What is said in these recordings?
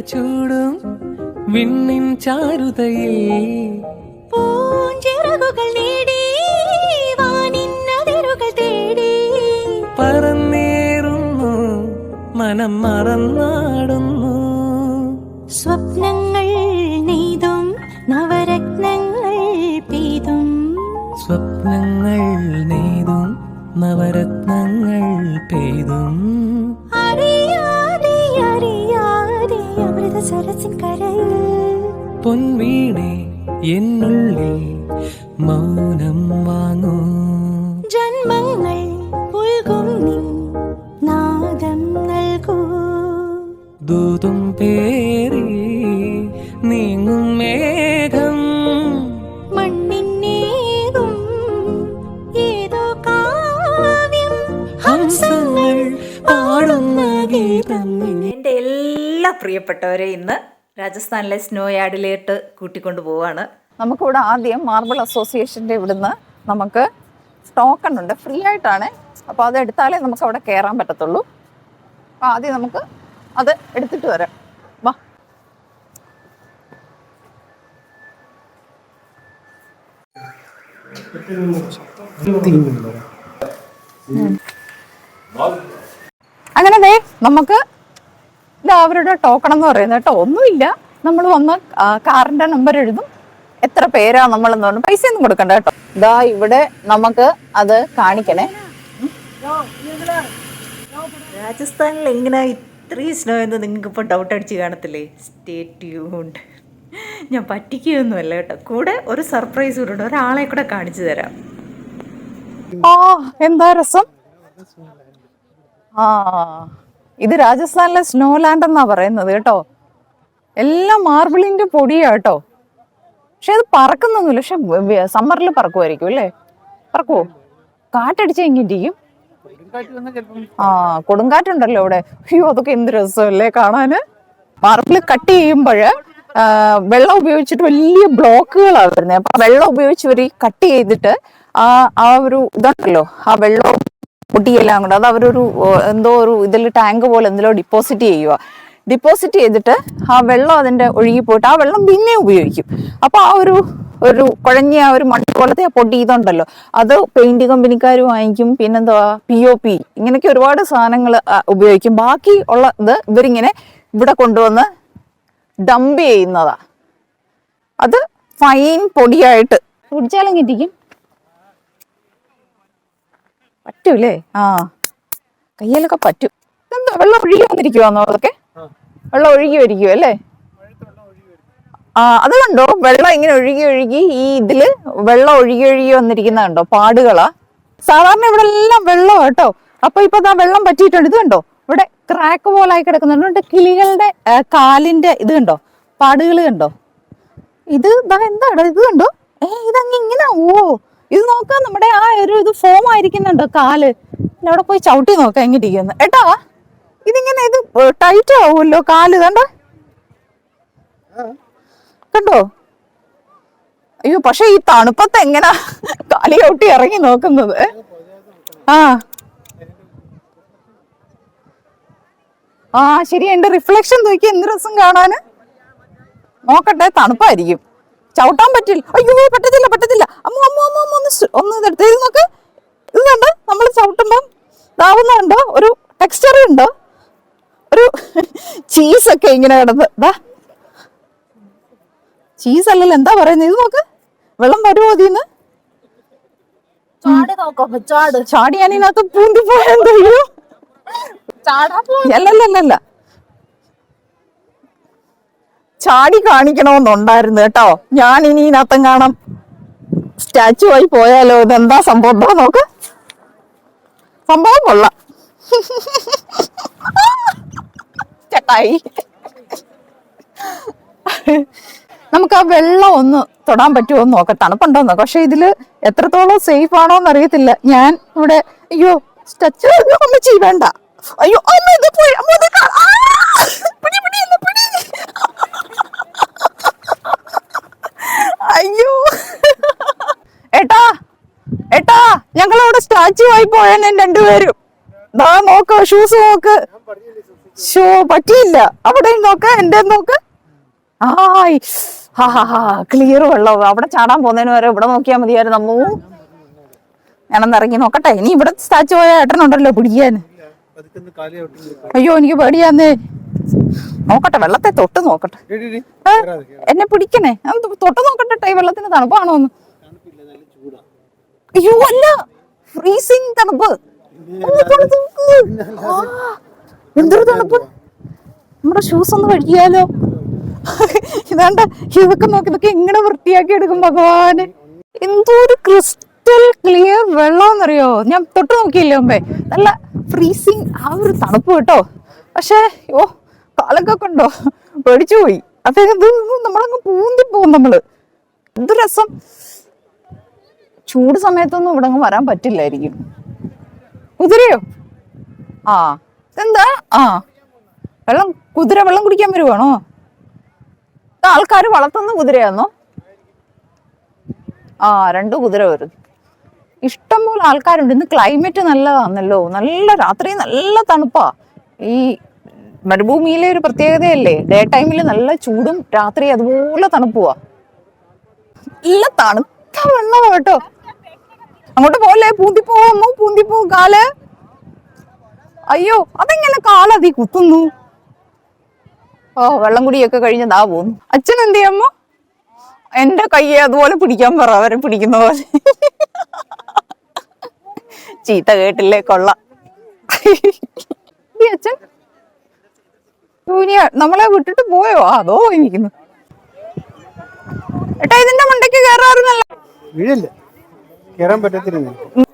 ചൂടും വിണ്ണിൻ ചാരുതയിൽ. പൂഞ്ചിറകുകൾ നേടി വാനിന്നതിരുകൾ തേടി. പറന്നേറുന്നു മനം മറന്നാടുന്നു. സ്വപ്നങ്ങൾ നെയ്തും നവരത്നങ്ങൾ പെയ്തും. സ്വപ്നങ്ങൾ നെയ്തും നവരത്നങ്ങൾ പെയ്തും. അറിയാതെ പൊൻവീണെ എന്നുള്ളിൽ മൗനം വാങ്ങൂ. ജന്മങ്ങൾ പുൽകും നാദം നൽകൂ. ദൂതും പേറി നീങ്ങും മേഘം എന്റെ എല്ലാ പ്രിയപ്പെട്ടവരെ ഇന്ന് രാജസ്ഥാനിലെ സ്നോ യാർഡിലേട്ട് കൂട്ടിക്കൊണ്ടു പോവാണ്. നമുക്കിവിടെ ആദ്യം മാർബിൾ അസോസിയേഷന്റെ ഇവിടുന്ന് നമുക്ക് ടോക്കൺ ഉണ്ട്. ഫ്രീ ആയിട്ടാണ്. അപ്പോൾ അത് എടുത്താലേ നമുക്ക് അവിടെ കയറാൻ പറ്റത്തുള്ളൂ. അപ്പോൾ ആദ്യം നമുക്ക് അത് എടുത്തിട്ട് വരാം. വാ. അങ്ങനെ ദേ നമുക്ക് ഇത് അവരുടെ ടോക്കൺ എന്ന് പറയുന്നത് കേട്ടോ. ഒന്നുമില്ല. നമ്മൾ വന്ന് കാറിന്റെ നമ്പർ എഴുതും. എത്ര പേരാ നമ്മൾ എന്ന് പറഞ്ഞു പൈസ ഒന്നും കൊടുക്കണ്ട കേട്ടോ. ഇതാ ഇവിടെ നമുക്ക് അത് കാണിക്കണേ. രാജസ്ഥാനിൽ എങ്ങനെ ഇത്രയും സ്നോ എന്ന് നിങ്ങൾക്ക് ഇപ്പോൾ ഡൗട്ട് അടിച്ച് കാണത്തില്ലേ? സ്റ്റേറ്റ് യൂണ്ട് ഞാൻ പറ്റിക്കുകയൊന്നുമല്ല കേട്ടോ. കൂടെ ഒരു സർപ്രൈസ് കൂടെ ഒരാളെ കൂടെ കാണിച്ചു തരാം. ആ എന്താ രസം? ആ. ഇത് രാജസ്ഥാനിലെ സ്നോ ലാൻഡ് എന്നാ പറയുന്നത് കേട്ടോ. എല്ലാം മാർബിളിന്റെ പൊടിയാ കേട്ടോ. പക്ഷെ അത് പറക്കുന്നൊന്നുമില്ല. പക്ഷെ സമ്മറിൽ പറക്കുമായിരിക്കും അല്ലേ? പറക്കുവോ? കാറ്റടിച്ച എങ്ങിരിക്കും ആ കൊടുങ്കാറ്റുണ്ടല്ലോ അവിടെ. അയ്യോ അതൊക്കെ എന്ത് രസമല്ലേ കാണാന്? മാർബിൾ കട്ട് ചെയ്യുമ്പോഴ് വെള്ളം ഉപയോഗിച്ചിട്ട് വലിയ ബ്ലോക്കുകളാണ് വരുന്നത്. അപ്പൊ വെള്ളം ഉപയോഗിച്ച് ഇവർ കട്ട് ചെയ്തിട്ട് ആ ആ ഒരു ഇതുണ്ടല്ലോ ആ വെള്ളം പൊടിയെല്ലാം കൊണ്ട് അത് അവരൊരു എന്തോ ഒരു ഇതിൽ ടാങ്ക് പോലെ എന്തെങ്കിലും ഡിപ്പോസിറ്റ് ചെയ്യുക. ഡിപ്പോസിറ്റ് ചെയ്തിട്ട് ആ വെള്ളം അതിന്റെ ഒഴുകി പോയിട്ട് ആ വെള്ളം പിന്നെ ഉപയോഗിക്കും. അപ്പോൾ ആ ഒരു ഒരു കുഴഞ്ഞ ആ ഒരു മണ്ണ് പോലത്തെ ആ പൊടി ഇതുണ്ടല്ലോ. അത് പെയിന്റ് കമ്പനിക്കാർ വാങ്ങിക്കും. പിന്നെന്താ പി ഒ പി ഇങ്ങനെയൊക്കെ ഒരുപാട് സാധനങ്ങൾ ഉപയോഗിക്കും. ബാക്കി ഉള്ള ഇത് ഇവരിങ്ങനെ ഇവിടെ കൊണ്ടുവന്ന് ഡംപ് ചെയ്യുന്നതാ. അത് ഫൈൻ പൊടിയായിട്ട്. കുടിച്ചാലും കിട്ടിക്കും. പറ്റൂലേ ആ. കയ്യിലൊക്കെ പറ്റും. എന്താ വെള്ളം ഒഴുകി വന്നിരിക്കുവാന്നോ അതൊക്കെ? വെള്ളം ഒഴുകി വരിക്കും അല്ലേ? ആ അത് കണ്ടോ? വെള്ളം ഇങ്ങനെ ഒഴുകി ഒഴുകി ഈ ഇതിൽ വെള്ളം ഒഴുകി ഒഴുകി വന്നിരിക്കുന്ന കണ്ടോ? പാടുകളാ. സാധാരണ ഇവിടെ എല്ലാം വെള്ളം കേട്ടോ. അപ്പൊ ഇപ്പൊ ആ വെള്ളം പറ്റിയിട്ടുണ്ട്. ഇത് കണ്ടോ? ഇവിടെ ക്രാക്ക് പോലായി കിടക്കുന്നുണ്ട്. കിളികളുടെ കാലിന്റെ ഇത് കണ്ടോ? പാടുകൾ കണ്ടോ? ഇത് എന്താ എന്താടാ? ഇത് കണ്ടോ? ഏ ഇതങ്ങ് ഇങ്ങനെ ഓ ഇത് നോക്കാം നമ്മുടെ ആ ഒരു ഇത് ഫോം ആയിരിക്കുന്നുണ്ടോ കാൽ. അവിടെ പോയി ചവിട്ടി നോക്കാം എങ്ങനെ ഇരിക്കുന്നു ഏട്ടാ ഇതിങ്ങനെ ഇത് ടൈറ്റ് ആവുമല്ലോ കാൽ കണ്ട? കണ്ടോ? അയ്യോ പക്ഷെ ഈ തണുപ്പത്ത് എങ്ങനാ കാലി ചവിട്ടി ഇറങ്ങി നോക്കുന്നത്? ആ. ആ ശരി എന്റെ റിഫ്ലക്ഷൻ നോക്കി എന്ത് രസം കാണാന്. നോക്കട്ടെ തണുപ്പായിരിക്കും. ചവിട്ടാൻ പറ്റില്ല. അയ്യോ പറ്റത്തില്ല പറ്റത്തില്ല. അമ്മ അമ്മ അമ്മ അമ്മ ഒന്ന് ഒന്ന് ഇതെടുത്ത് ഇത് നോക്ക്. ഇത് കണ്ടോ? നമ്മൾ ചവിട്ടുമ്പം ഇതാവുന്നുണ്ട് ഒരു ടെക്സ്ചർ ഉണ്ട്. ഒരു ചീസൊക്കെ ഇങ്ങനെ കിടന്ന്. ഇതാ ചീസ് അല്ലല്ലോ എന്താ പറയുന്നത് ഇത് നോക്ക്. വെള്ളം വരുമോ അതിന്ന് ചാടി ഞാൻ ഇതിനകത്ത് പൂന്തി പോയെന്തോ അല്ലല്ലല്ല ചാടി കാണിക്കണമെന്നുണ്ടായിരുന്നു കേട്ടോ. ഞാൻ ഇനി ഇതിനകത്തും കാണാം. സ്റ്റാച്ചു ആയി പോയാലോ? ഇതെന്താ സംഭവം? എന്താ നോക്ക്. സംഭവം കൊള്ളാം. ചേട്ടായി. നമുക്ക് ആ വെള്ളം ഒന്ന് തൊടാൻ പറ്റുമോ എന്ന് നോക്കാം. തണുപ്പുണ്ടോ നോക്കാം പക്ഷെ ഇതിൽ എത്രത്തോളം സേഫ് ആണോ എന്ന് അറിയത്തില്ല ഞാൻ ഇവിടെ അയ്യോ സ്റ്റാച്ചു. അമ്മച്ചി വേണ്ട. അയ്യോ അമ്മ ഇത് പോയി അമ്മ ഇത് കാ- ആ! പിടി, പിടി, എന്നെ പിടി. അയ്യോ ഏട്ടാ ഏട്ടാ ഞങ്ങളവിടെ സ്റ്റാച്ചു ആയി പോയാൻ രണ്ടുപേരും. ദാ നോക്ക് ഷൂസ് നോക്ക്. ഷോ പറ്റിയില്ല. അവിടെ നോക്ക് എന്റെ നോക്ക്. ആയി ഹാ ഹാ ഹാ ക്ലിയർ വെള്ളം. അവിടെ ചാടാൻ പോകുന്നതിന് വരെ ഇവിടെ നോക്കിയാൽ മതിയായിരുന്നു അമ്മൂ. ഞാനൊന്ന് ഇറങ്ങി നോക്കട്ടെ. ഇനി ഇവിടെ സ്റ്റാച്ചു പോയ ഏട്ടനുണ്ടല്ലോ പിടിക്കാൻ. അയ്യോ എനിക്ക് പേടിയാന്നേ. നോക്കട്ടെ വെള്ളത്തെ തൊട്ട് നോക്കട്ടെ. എന്നെ പിടിക്കണേ. തൊട്ട് നോക്കട്ടെ ഈ വെള്ളത്തിന് തണുപ്പാണോ ഒന്ന് അയ്യോ അല്ല. ഫ്രീസിങ് തണുപ്പ്. എന്തൊരു തണുപ്പ്. നമ്മുടെ ഷൂസ് ഒന്ന് കഴിക്കാലോ ഇതാണ്ട് ഇതൊക്കെ നോക്കി ഇതൊക്കെ എങ്ങനെ വൃത്തിയാക്കി എടുക്കും ഭഗവാന്. എന്തോ ഒരു ക്രിസ്റ്റൽ ക്ലിയർ വെള്ളം വെള്ളമെന്നറിയോ ഞാൻ തൊട്ട് നോക്കിയില്ലേ മുമ്പേ. നല്ല ഫ്രീസിങ് ആ ഒരു തണുപ്പ് കേട്ടോ. പക്ഷേ ഓ കാലൊക്കെ കണ്ടോ? പേടിച്ചു പോയി. അപ്പൊ ഇത് നമ്മളങ്ങ് പൂന്തി പോകും നമ്മൾ. എന്ത് രസം. ചൂട് സമയത്തൊന്നും ഇവിടെ അങ്ങ് വരാൻ പറ്റില്ലായിരിക്കും. കുതിരയോ? ആ. എന്താ ആ. വെള്ളം കുതിര വെള്ളം കുടിക്കാൻ വരുവാണോ? ആൾക്കാർ വളർത്തുന്ന കുതിരയാണോ ആ രണ്ട് കുതിര വരും. ഇഷ്ടംപോലെ ആൾക്കാരുണ്ട്. ഇന്ന് ക്ലൈമറ്റ് നല്ലതാണല്ലോ നല്ല രാത്രി നല്ല തണുപ്പാ. ഈ മരുഭൂമിയിലെ ഒരു പ്രത്യേകതയല്ലേ? ഡേ ടൈമിൽ നല്ല ചൂടും രാത്രി അതുപോലെ തണുപ്പുവാ. നല്ല തണുത്ത വെള്ളമാ കേട്ടോ. അങ്ങോട്ട് പോലെ പൂന്തിപ്പോവോ പൂന്തിപ്പോ കാൽ. അയ്യോ അതെങ്ങനെ കാലതി കുത്തുന്നു? ഓ വെള്ളം കുടിയൊക്കെ കഴിഞ്ഞ് ദാ പോന്നു. അച്ഛൻ എന്ത് ചെയ്യമ്മ എന്റെ കയ്യെ അതുപോലെ പിടിക്കാൻ പറ അവരെ പിടിക്കുന്ന പോലെ. ചീത്ത കേട്ടില്ലേ കൊള്ള. അച്ഛൻ. നമ്മളെ വിട്ടിട്ട് പോയോ? അതോ ഇരിക്കുന്നു. ഏട്ടാ ഇതിന്റെ മണ്ടയ്ക്ക് കയറാറുന്നല്ലോ. വീഴല്ലേ? കയറാൻ പറ്റത്തില്ല.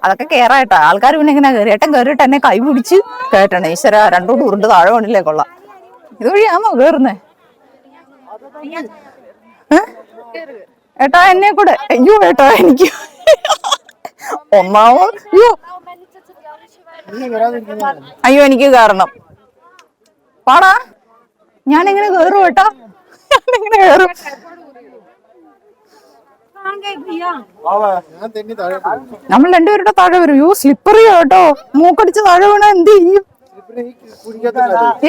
അതൊക്കെ കേറായിട്ടാ ആൾക്കാർ പിന്നെ ഇങ്ങനെ കയറി ഏട്ടൻ കയറിയിട്ട് എന്നെ കൈ പിടിച്ച് കേട്ടണേ ഈശ്വര രണ്ടു ഉരുണ്ട് താഴെ വേണില്ലേ കൊള്ളാം. ഇതുവഴിയാണോ കേറുന്നേ? ഏട്ടാ എന്നെ കൂടെ. അയ്യോ ഏട്ടാ എനിക്ക്. ഒന്നാമത് അയ്യോ. അയ്യോ എനിക്ക് കയറണം പാടാ. ഞാനെങ്ങനെ കയറും ഏട്ടാ. ഞാൻ എങ്ങനെ കയറും ഞാൻ തെന്നി താഴെ പോകും. നമ്മൾ രണ്ടുപേരുടെ താഴെ വരും. യോ സ്ലിപ്പറി കേട്ടോ. മൂക്കടിച്ച് താഴെ വീണ എന്ത് ചെയ്യും.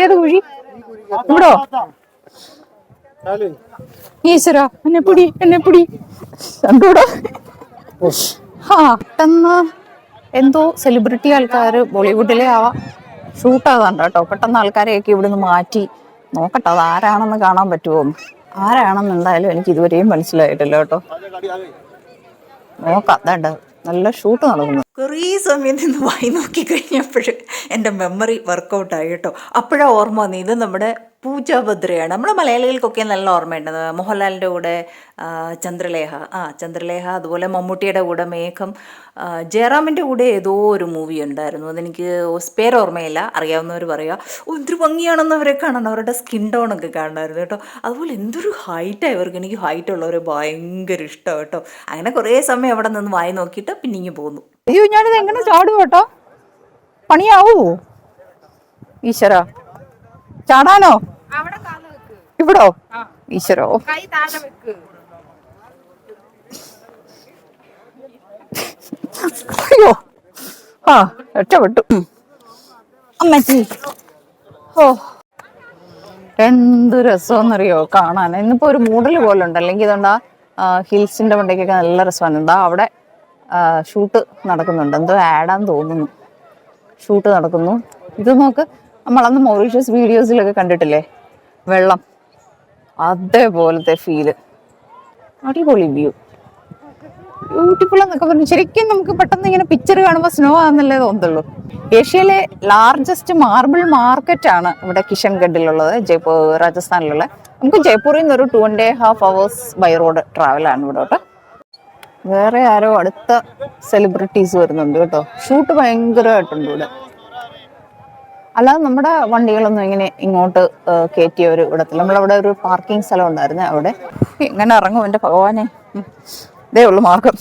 ഏത് കുഴി? ഇവിടോ. ഈശ്വര എന്നെ പിടി എന്നെ പിടി. രണ്ടൂടെ ആ പെട്ടെന്ന് എന്തോ സെലിബ്രിറ്റി ആൾക്കാർ ബോളിവുഡിലെ ആവാം ഷൂട്ട് ആകാണ്ട് കേട്ടോ പെട്ടെന്ന് ആൾക്കാരെയൊക്കെ ഇവിടുന്ന് മാറ്റി. നോക്കട്ടെ അത് ആരാണെന്ന് കാണാൻ പറ്റുമോ എന്ന്. ആരാണെന്ന് എന്തായാലും എനിക്ക് ഇതുവരെയും മനസ്സിലായിട്ടില്ല കേട്ടോ നോക്കാം അതാണ്ട് നല്ല ഷൂട്ട് നടക്കുന്നു കുറേ സമയം നിന്ന് വായി നോക്കി കഴിഞ്ഞപ്പോൾ എന്റെ മെമ്മറി വർക്കൗട്ടായി കേട്ടോ അപ്പോഴാണ് ഓർമ്മ വന്നത് ഇത് നമ്മുടെ പൂജാഭദ്രയാണ്. നമ്മുടെ മലയാളികൾക്കൊക്കെ നല്ല ഓർമ്മയുണ്ട്. മോഹൻലാലിന്റെ കൂടെ ചന്ദ്രലേഹ ആ ചന്ദ്രലേഖ അതുപോലെ മമ്മൂട്ടിയുടെ കൂടെ മേഘം. ജയറാമിന്റെ കൂടെ ഏതോ ഒരു മൂവി ഉണ്ടായിരുന്നു. അതെനിക്ക് പേര് ഓർമ്മയില്ല അറിയാവുന്നവർ പറയുക ഒത്തിരി ഭംഗിയാണെന്ന് അവരെ കാണണം അവരുടെ സ്കിൻ ടോണൊക്കെ കാണണമായിരുന്നു കേട്ടോ. അതുപോലെ എന്തൊരു ഹൈറ്റാണ് ഇവർക്ക്. എനിക്ക് ഹൈറ്റ് ഉള്ളവരെ ഭയങ്കര ഇഷ്ടം കേട്ടോ. അങ്ങനെ കുറേ സമയം അവിടെ നിന്ന് വായി നോക്കിയിട്ട് പിന്നെ ഇങ്ങ് പോന്നു. അയ്യോ ഞാനിത് എങ്ങനെ ചാടും കേട്ടോ? പണിയാവൂ? ഈശ്വര. ചാടാനോ? ഇവിടോ? ഈശ്വരോ. അയ്യോ. ആ രക്ഷപ്പെട്ടു. അമ്മച്ചി. ഓ. എന്ത് രസമെന്നറിയോ കാണാൻ. ഇന്നിപ്പോ ഒരു മൂടൽ പോലെ ഉണ്ട്. അല്ലെങ്കിൽ ഇതുണ്ടാ ഹിൽസിന്റെ മണ്ടയ്ക്കൊക്കെ നല്ല രസമാണ്. എന്താ അവിടെ ഷൂട്ട് നടക്കുന്നുണ്ട്. എന്തോ ആഡാന്ന് തോന്നുന്നു. ഷൂട്ട് നടക്കുന്നു. ഇത് നോക്ക്. നമ്മളന്ന് മൗറീഷ്യസ് വീഡിയോസിലൊക്കെ കണ്ടിട്ടില്ലേ? വെള്ളം. അതേപോലത്തെ ഫീൽ അടിപൊളി വ്യൂ ബ്യൂട്ടിഫുൾ എന്നൊക്കെ പറഞ്ഞു. ശരിക്കും നമുക്ക് പെട്ടെന്ന് ഇങ്ങനെ പിക്ചർ കാണുമ്പോൾ സ്നോ ആണെന്നല്ലേ തോന്നുള്ളൂ ഏഷ്യയിലെ ലാർജസ്റ്റ് മാർബിൾ മാർക്കറ്റ് ആണ് ഇവിടെ കിഷൻഗഡിലുള്ളത് ജയ്പൂർ രാജസ്ഥാനിലുള്ള. നമുക്ക് ജയ്പൂരിൽ നിന്ന് ഒരു two and half hours by road ട്രാവലാണ് ഇവിടെ കേട്ടോ. വേറെ ആരോ അടുത്ത സെലിബ്രിറ്റീസ് വരുന്നുണ്ട് കേട്ടോ. ഷൂട്ട് ഭയങ്കരമായിട്ടുണ്ട് ഇവിടെ. അല്ലാതെ നമ്മുടെ വണ്ടികളൊന്നും ഇങ്ങനെ ഇങ്ങോട്ട് കയറ്റിയ ഒരു ഇടത്തിൽ നമ്മളവിടെ ഒരു പാർക്കിംഗ് സ്ഥലം ഉണ്ടായിരുന്നു അവിടെ. ഇങ്ങനെ ഇറങ്ങും എന്റെ ഭഗവാനെ. ഇതേ ഉള്ളു മാർഗം.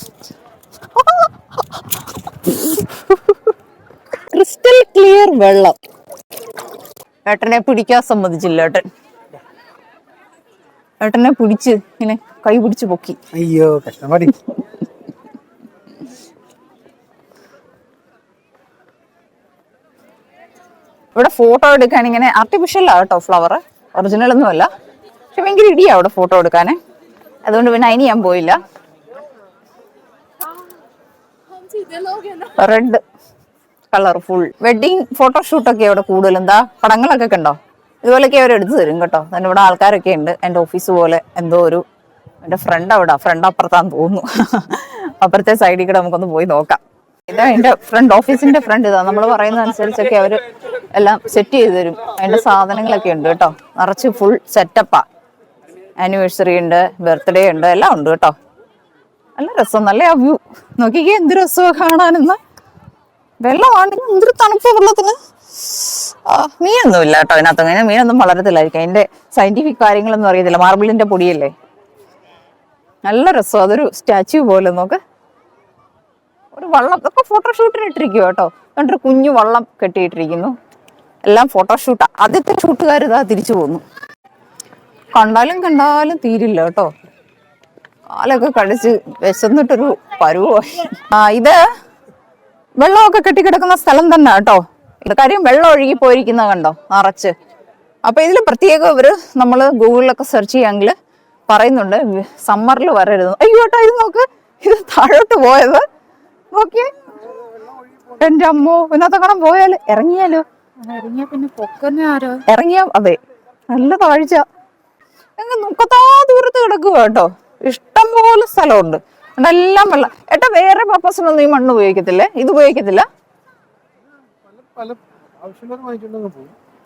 ക്രിസ്റ്റൽ ക്ലിയർ വെള്ളം. ഏട്ടനെ പിടിക്കാൻ സമ്മതിച്ചില്ല ഏട്ടൻ. ഏട്ടനെ പിടിച്ച് ഇങ്ങനെ കൈ പിടിച്ച് പൊക്കി. അയ്യോ കഷ്ടപ്പാടി ഇവിടെ ഫോട്ടോ എടുക്കാൻ ഇങ്ങനെ ആർട്ടിഫിഷ്യലാണ് കേട്ടോ ഫ്ലവർ ഒറിജിനൽ ഒന്നുമല്ല പക്ഷെ ഭയങ്കര ഇടിയാ അവിടെ ഫോട്ടോ എടുക്കാനേ. അതുകൊണ്ട് പിന്നെ അതിന് ഞാൻ പോയില്ല. റെഡ് കളർ ഫുൾ വെഡിങ് ഫോട്ടോഷൂട്ടൊക്കെ അവിടെ കൂടുതൽ എന്താ? പടങ്ങളൊക്കെ കണ്ടോ ഇതുപോലൊക്കെ അവർ എടുത്തു തരും കേട്ടോ. തന്നെ ഇവിടെ ആൾക്കാരൊക്കെ ഉണ്ട്. എന്റെ ഓഫീസ് പോലെ എന്തോ ഒരു എന്റെ ഫ്രണ്ട് അവിടെ ഫ്രണ്ട് അപ്പുറത്താന്ന് തോന്നുന്നു. അപ്പുറത്തെ സൈഡിൽ കൂടെ നമുക്കൊന്ന് പോയി നോക്കാം. ഇതാ എന്റെ ഫ്രണ്ട് ഓഫീസിന്റെ ഫ്രണ്ട് ഇതാ. നമ്മൾ പറയുന്ന അനുസരിച്ചൊക്കെ അവർ എല്ലാം സെറ്റ് ചെയ്ത് തരും. അതിന്റെ സാധനങ്ങളൊക്കെ ഉണ്ട് കേട്ടോ. നിറച്ച് ഫുൾ സെറ്റപ്പാ ആനിവേഴ്സറി ഉണ്ട് ബർത്ത്ഡേ ഉണ്ട് എല്ലാം ഉണ്ട് കേട്ടോ. നല്ല രസം നല്ല ആ വ്യൂ നോക്കിക്കേ എന്ത് രസമാണ് കാണാനെന്ന്. വെള്ളമാണെങ്കിൽ എന്തൊരു തണുപ്പ് വെള്ളത്തിന്. ആ, മീനൊന്നും ഇല്ല കേട്ടോ അതിനകത്ത് അങ്ങനെ. മീനൊന്നും വളരത്തില്ലായിരിക്കും. അതിന്റെ സയന്റിഫിക് കാര്യങ്ങളൊന്നും അറിയത്തില്ല. മാർബിളിന്റെ പൊടിയല്ലേ? നല്ല രസം അതൊരു സ്റ്റാച്യു പോലെ നോക്ക്. ഒരു വള്ളം ഇപ്പൊ ഫോട്ടോഷൂട്ടിന് ഇട്ടിരിക്കുക കേട്ടോ. എന്നിട്ടൊരു കുഞ്ഞു വള്ളം കെട്ടിയിട്ടിരിക്കുന്നു. എല്ലാം ഫോട്ടോഷൂട്ടാ ആദ്യത്തെ ഷൂട്ടുകാർ ഇതാ തിരിച്ചു പോന്നു. കണ്ടാലും കണ്ടാലും തീരില്ല കേട്ടോ. കാലൊക്കെ കടിച്ച് വിശന്നിട്ടൊരു പരുവായി. ആ ഇത് വെള്ളമൊക്കെ കെട്ടിക്കിടക്കുന്ന സ്ഥലം തന്നെ കേട്ടോ. ഇത് കാര്യം വെള്ളം ഒഴുകി പോയിരിക്കുന്ന കണ്ടോ? നിറച്ച്. അപ്പൊ ഇതിൽ പ്രത്യേകം ഇവർ നമ്മൾ ഗൂഗിളിലൊക്കെ സെർച്ച് ചെയ്യാമെങ്കിൽ പറയുന്നുണ്ട്. സമ്മറിൽ വരരുത് അയ്യോ കേട്ടോ ഇത് നോക്ക്. ഇത് താഴോട്ട് പോയത്. നോക്കിയേ. എന്റെ അമ്മോ ഇന്നത്തെ കണം പോയാലോ ഇറങ്ങിയാലോ? ഇറങ്ങിയ അതെ. നല്ല താഴ്ച അങ്ങ് മുക്കത്താ ദൂരത്ത് കിടക്കുക കേട്ടോ. ഇഷ്ടം പോലെ സ്ഥലമുണ്ട്. എല്ലാം വെള്ളം ഏട്ടാ വേറെ പർപ്പസിനൊന്നും ഈ മണ്ണ് ഉപയോഗിക്കത്തില്ലേ? ഇത് ഉപയോഗിക്കത്തില്ല?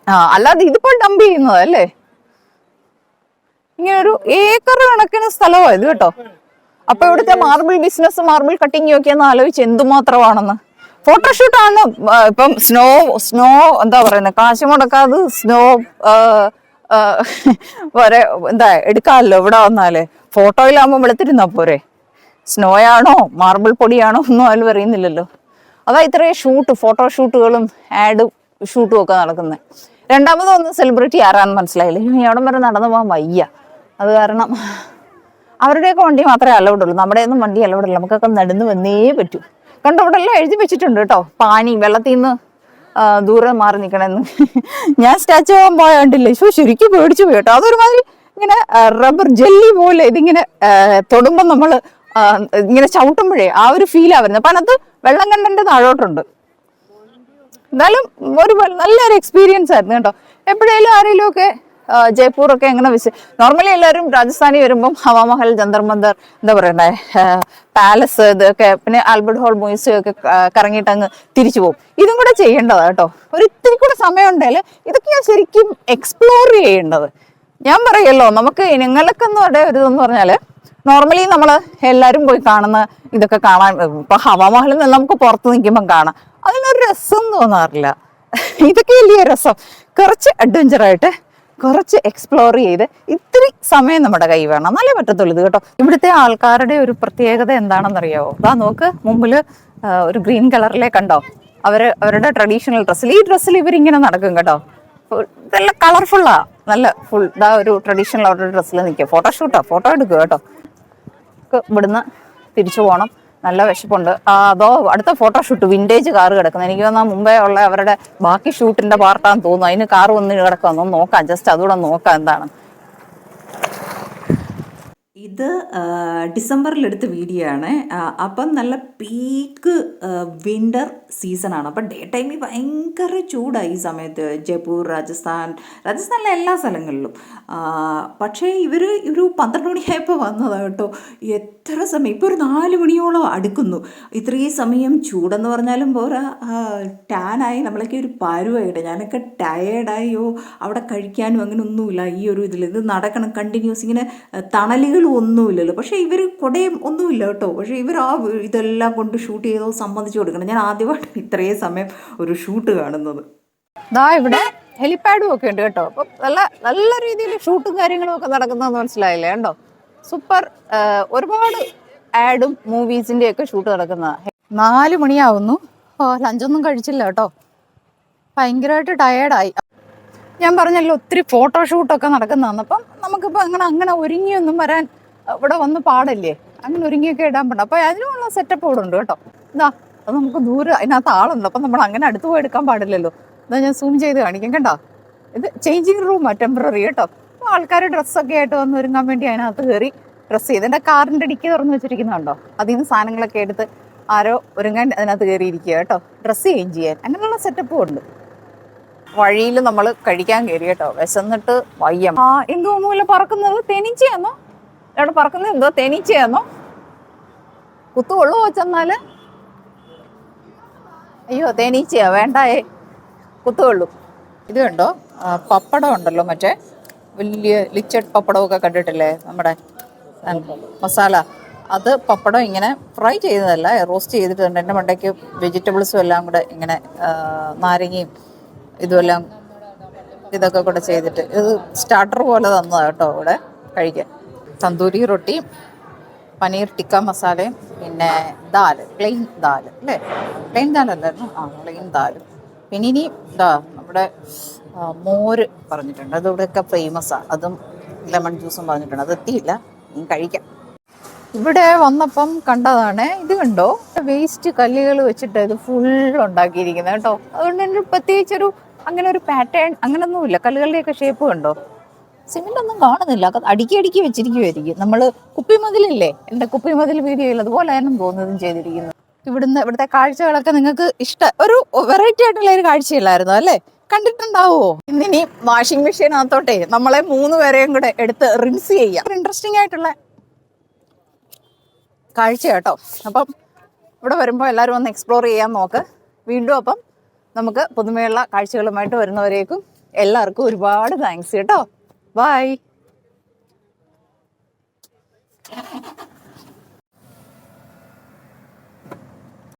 ആ അല്ലാതെ ഇതിപ്പോ ഡംപ് ചെയ്യുന്നതല്ലേ? ഇങ്ങനെ ഒരു ഏക്കർ കണക്കിന് സ്ഥലമാണ് ഇത് കേട്ടോ. അപ്പൊ ഇവിടുത്തെ മാർബിൾ ബിസിനസ് മാർബിൾ കട്ടിങ് ഒക്കെ ഒന്ന് ആലോചിച്ച് എന്തുമാത്രമാണെന്ന്. ഫോട്ടോഷൂട്ട് ആണ്. ഇപ്പം സ്നോ സ്നോ എന്താ പറയുന്നത് കാശ് മുടക്കാതെ സ്നോ വരെ എന്താ എടുക്കാമല്ലോ ഇവിടെ വന്നാൽ. ഫോട്ടോയിലാകുമ്പോൾ വെളുത്തിരുന്നാ പോരെ. സ്നോയാണോ മാർബിൾ പൊടിയാണോ ഒന്നും അതിൽ അറിയുന്നില്ലല്ലോ അതാ ഇത്രയും ഷൂട്ട് ഫോട്ടോ ഷൂട്ടുകളും ആഡ് ഷൂട്ടും ഒക്കെ നടക്കുന്നത് രണ്ടാമത് ഒന്ന് സെലിബ്രിറ്റി ആരാന്ന് മനസ്സിലായില്ല? അവിടം വരെ നടന്നു പോകാൻ വയ്യ. അത് കാരണം അവരുടെയൊക്കെ വണ്ടി മാത്രമേ അലൗഡ് ഉള്ളൂ. നമ്മുടെ ഒന്നും വണ്ടി ഇല്ല നമുക്കൊക്കെ നടന്നു വന്നേ പറ്റൂ. കണ്ടോ ഇവിടെ എല്ലാം എഴുതി വെച്ചിട്ടുണ്ട് കേട്ടോ. പാനി വെള്ളത്തിൽ നിന്ന് ദൂരെ മാറി നിൽക്കണമെന്ന് ഞാൻ സ്റ്റാച്ചു ആവാൻ പോയ കണ്ടില്ലേ? ശോ ശരിക്കും പേടിച്ചു പോയി കേട്ടോ. അതൊരുമാതിരി ഇങ്ങനെ റബ്ബർ ജെല്ലി പോലെ ഇതിങ്ങനെ തൊടുമ്പോൾ നമ്മൾ ഇങ്ങനെ ചവിട്ടുമ്പോഴേ ആ ഒരു ഫീൽ വരുന്നത്. അപ്പം അതിനകത്ത് വെള്ളം കണ്ടന്റ് താഴോട്ടുണ്ട്. എന്നാലും ഒരു നല്ലൊരു എക്സ്പീരിയൻസ് ആയിരുന്നു കേട്ടോ. എപ്പോഴേലും ആരെങ്കിലും ഒക്കെ ജയ്പൂർ ഒക്കെ എങ്ങനെ വിസി നോർമലി എല്ലാവരും രാജസ്ഥാനി വരുമ്പം ഹവാമഹൽ ജന്തർ മന്ദർ എന്താ പറയണ്ടേ? പാലസ് ഇതൊക്കെ പിന്നെ ആൽബർട്ട് ഹോൾ മ്യൂസിയം ഒക്കെ കറങ്ങിയിട്ട് അങ്ങ് തിരിച്ചു പോകും. ഇതും കൂടെ ചെയ്യേണ്ടതാണ് കേട്ടോ. ഒരു ഇത്തിരി കൂടെ സമയം ഉണ്ടെങ്കിൽ ഇതൊക്കെ ഞാൻ ശരിക്കും എക്സ്പ്ലോർ ചെയ്യേണ്ടത്. ഞാൻ പറയല്ലോ നമുക്ക് പറയുക ഒരു ഇതെന്ന് പറഞ്ഞാൽ നോർമലി നമ്മൾ എല്ലാവരും പോയി കാണുന്ന ഇതൊക്കെ കാണാൻ ഇപ്പൊ ഹവാമഹലിൽ നിന്ന് നമുക്ക് പുറത്ത് നിൽക്കുമ്പം കാണാം. അതിനൊരു രസം തോന്നാറില്ല. ഇതൊക്കെ വലിയ രസം. കുറച്ച് അഡ്വഞ്ചർ ആയിട്ട് കുറച്ച് എക്സ്പ്ലോർ ചെയ്ത് ഇത്തിരി സമയം നമ്മുടെ കൈ വേണം. എന്നാലേ പറ്റത്തുള്ളൂ ഇത് കേട്ടോ. ഇവിടുത്തെ ആൾക്കാരുടെ ഒരു പ്രത്യേകത എന്താണെന്നറിയാവോ? അതാ നോക്ക് മുമ്പിൽ ആ, ഒരു ഗ്രീൻ കളറിലെ കണ്ടോ? അവർ അവരുടെ ട്രഡീഷണൽ ഡ്രസ്സിൽ ഈ ഡ്രസ്സിൽ ഇവരിങ്ങനെ നടക്കും കേട്ടോ. നല്ല കളർഫുള്ളാ നല്ല ഫുൾ ഇതാ ഒരു ട്രഡീഷണൽ അവരുടെ ഡ്രസ്സിൽ നിൽക്കുക ഫോട്ടോഷൂട്ടോ ഫോട്ടോ എടുക്കുക കേട്ടോ. ഇവിടുന്ന് തിരിച്ചു പോകണം. നല്ല വിശപ്പുണ്ട്. അതോ അടുത്ത ഫോട്ടോഷൂട്ട് വിന്റേജ് കാർ കിടക്കുന്നത് എനിക്ക് തോന്നുന്നു മുമ്പേ ഉള്ള അവരുടെ ബാക്കി ഷൂട്ടിന്റെ പാർട്ടാന്ന് തോന്നുന്നു. അതിന് കാർ വന്ന് കിടക്കാം ഒന്ന് നോക്കാം. ജസ്റ്റ് അതുകൂടെ നോക്കാം എന്താണ്. ഇത് ഡിസംബറിലെടുത്ത വീഡിയോ ആണ്. അപ്പം നല്ല പീക്ക് വിന്റർ സീസണാണ് അപ്പം ഡേ ടൈമിൽ ഭയങ്കര ചൂടാണ് ഈ സമയത്ത് ജയ്പൂർ രാജസ്ഥാൻ രാജസ്ഥാനിലെ എല്ലാ സ്ഥലങ്ങളിലും. പക്ഷേ ഇവർ ഒരു പന്ത്രണ്ട് മണിയായപ്പോൾ വന്നതാണ് കേട്ടോ. എത്ര സമയം? ഇപ്പോൾ ഒരു നാല് മണിയോളം അടുക്കുന്നു. ഇത്രയും സമയം ചൂടെന്ന് പറഞ്ഞാലും പോരാ. ടാനായി നമ്മളൊക്കെ ഒരു പരുവായിട്ട് ഞാനൊക്കെ ടയേർഡായോ അവിടെ കഴിക്കാനും അങ്ങനെ ഒന്നുമില്ല ഈ ഒരു ഇതിൽ ഇത് നടക്കണം കണ്ടിന്യൂസ് ഇങ്ങനെ തണലുകളും ഒന്നുമില്ലല്ലോ. പക്ഷേ ഇവർ കുടയും ഒന്നുമില്ല കേട്ടോ. പക്ഷേ ഇവർ ആ ഇതെല്ലാം കൊണ്ട് ഷൂട്ട് ചെയ്തോ സമ്മതിച്ചു കൊടുക്കണം. ഞാൻ ആദ്യമായിട്ട് ഇത്രയും സമയം ഒരു ഷൂട്ട് കാണുന്നത്. ദാ ഇവിടെ ഹെലിപാഡും ഒക്കെ ഉണ്ട് കേട്ടോ. അപ്പം നല്ല നല്ല രീതിയിൽ ഷൂട്ടും കാര്യങ്ങളും ഒക്കെ നടക്കുന്നതെന്ന് മനസ്സിലായില്ലേ? കണ്ടോ? സൂപ്പർ ഒരുപാട് ആഡും മൂവീസിന്റെ ഒക്കെ ഷൂട്ട് നടക്കുന്ന നാല് മണിയാവുന്നു. ഓ ലഞ്ചൊന്നും കഴിച്ചില്ല കേട്ടോ. ഭയങ്കരമായിട്ട് ടയേർഡായി ഞാൻ പറഞ്ഞല്ലോ ഒത്തിരി ഫോട്ടോഷൂട്ടൊക്കെ നടക്കുന്നതാണ്. അപ്പം നമുക്കിപ്പോൾ അങ്ങനെ അങ്ങനെ ഒരുങ്ങിയൊന്നും വരാൻ ഇവിടെ വന്ന് പാടല്ലേ? അങ്ങനെ ഒരുങ്ങിയൊക്കെ ഇടാൻ പറ്റും. അപ്പോൾ അതിനുള്ള സെറ്റപ്പ് ഇവിടെ ഉണ്ട് കേട്ടോ. ഇതാ അത് നമുക്ക് ദൂരെ അതിനകത്ത് ആളുണ്ട്. അപ്പം നമ്മൾ അങ്ങനെ അടുത്ത് പോയി എടുക്കാൻ പാടില്ലല്ലോ. എന്നാൽ ഞാൻ സൂം ചെയ്ത് കാണിക്കാം കണ്ടോ ഇത് ചേഞ്ചിങ് റൂമാ ടെമ്പററി കേട്ടോ. അപ്പോൾ ആൾക്കാർ ഡ്രസ്സൊക്കെ ആയിട്ട് വന്ന് ഒരുങ്ങാൻ വേണ്ടി അതിനകത്ത് കയറി ഡ്രസ്സ് ചെയ്ത്. എന്റെ കാറിന്റെ ഡിക്കി തുറന്ന് വെച്ചിരിക്കുന്നുണ്ടോ? അതിൽ നിന്ന് സാധനങ്ങളൊക്കെ എടുത്ത് ആരോ ഒരുങ്ങാൻ അതിനകത്ത് കയറിയിരിക്കുക കേട്ടോ. ഡ്രസ്സ് ചേഞ്ച് ചെയ്യാൻ. അങ്ങനെയുള്ള സെറ്റപ്പും ഉണ്ട്. വഴിയിൽ നമ്മൾ കഴിക്കാൻ കയറി കേട്ടോ. വിശന്നിട്ട് വയ്യ. ആ എന്തോ മൂല പറക്കുന്നത്? തേനീച്ചയാന്നോ? എവിടെ പറക്കുന്നത് എന്തോ തേനീച്ചയാന്നോ? കുത്തുകൊള്ളുവോ ചെന്നാൽ? അയ്യോ തേനീച്ചയാ? വേണ്ടായേ. കുത്തുകൊള്ളു. ഇത് കണ്ടോ? പപ്പടം ഉണ്ടല്ലോ മറ്റേ. വലിയ ലിച്ചഡ് പപ്പടമൊക്കെ കണ്ടിട്ടില്ലേ നമ്മുടെ? മസാല. അത് പപ്പടം ഇങ്ങനെ ഫ്രൈ ചെയ്തതല്ല റോസ്റ്റ് ചെയ്തിട്ടുണ്ട്. എന്റെ മണ്ടയ്ക്ക് വെജിറ്റബിൾസും എല്ലാം കൂടെ ഇങ്ങനെ നാരങ്ങയും ഇതുമെല്ലാം ഇതൊക്കെ കൂടെ ചെയ്തിട്ട്. ഇത് സ്റ്റാർട്ടർ പോലെ തന്നതാണ് കേട്ടോ ഇവിടെ കഴിക്കാൻ. തന്തൂരി റൊട്ടി പനീർ ടിക്ക മസാലയും പിന്നെ ദാൽ പ്ലെയിൻ ദാൽ അല്ലേ? പ്ലെയിൻ ദാലല്ലായിരുന്നു ആ പ്ലെയിൻ ദാൽ. പിന്നെ ഇനി ഇതാ നമ്മുടെ മോര് പറഞ്ഞിട്ടുണ്ട്. അത് ഇവിടെയൊക്കെ ഫേമസാണ് അതും ലെമൺ ജ്യൂസും പറഞ്ഞിട്ടുണ്ട്. അത് എത്തിയില്ല. നീ കഴിക്കാം. ഇവിടെ വന്നപ്പം കണ്ടതാണ് ഇത് കണ്ടോ? വേസ്റ്റ് കല്ലുകൾ വെച്ചിട്ട് ഇത് ഫുൾ ഉണ്ടാക്കിയിരിക്കുന്നത് കേട്ടോ. അതുകൊണ്ട് തന്നെ പ്രത്യേകിച്ചൊരു അങ്ങനെ ഒരു പാറ്റേൺ അങ്ങനൊന്നുമില്ല. കല്ലുകളുടെയൊക്കെ ഷേപ്പ് കണ്ടോ? സിമെന്റ് ഒന്നും കാണുന്നില്ല അടുക്കി അടുക്കി വെച്ചിരിക്കുമായിരിക്കും നമ്മൾ കുപ്പിമതിലില്ലേ? എന്റെ കുപ്പിമതിൽ വീഡിയോയിൽ അതുപോലെ ആയിരുന്നു തോന്നുന്നതും ചെയ്തിരിക്കുന്നു ഇവിടുന്ന് ഇവിടുത്തെ കാഴ്ചകളൊക്കെ നിങ്ങൾക്ക് ഇഷ്ട ഒരു വെറൈറ്റി ആയിട്ടുള്ള ഒരു കാഴ്ചയില്ലായിരുന്നു അല്ലേ? കണ്ടിട്ടുണ്ടാവോ? ഇന്നിനി വാഷിംഗ് മെഷീനകത്തോട്ടെ നമ്മളെ മൂന്ന് പേരെയും കൂടെ എടുത്ത് റിൻസ് ചെയ്യാം. ഇൻട്രസ്റ്റിംഗ് ആയിട്ടുള്ള കാഴ്ച കേട്ടോ. അപ്പം ഇവിടെ വരുമ്പോൾ എല്ലാവരും ഒന്ന് എക്സ്പ്ലോർ ചെയ്യാൻ നോക്ക്. വീണ്ടും അപ്പം നമുക്ക് പുതുമയുള്ള കാഴ്ചകളുമായിട്ട് വരുന്നവരേക്കും എല്ലാവർക്കും ഒരുപാട് താങ്ക്സ് കേട്ടോ. Bye.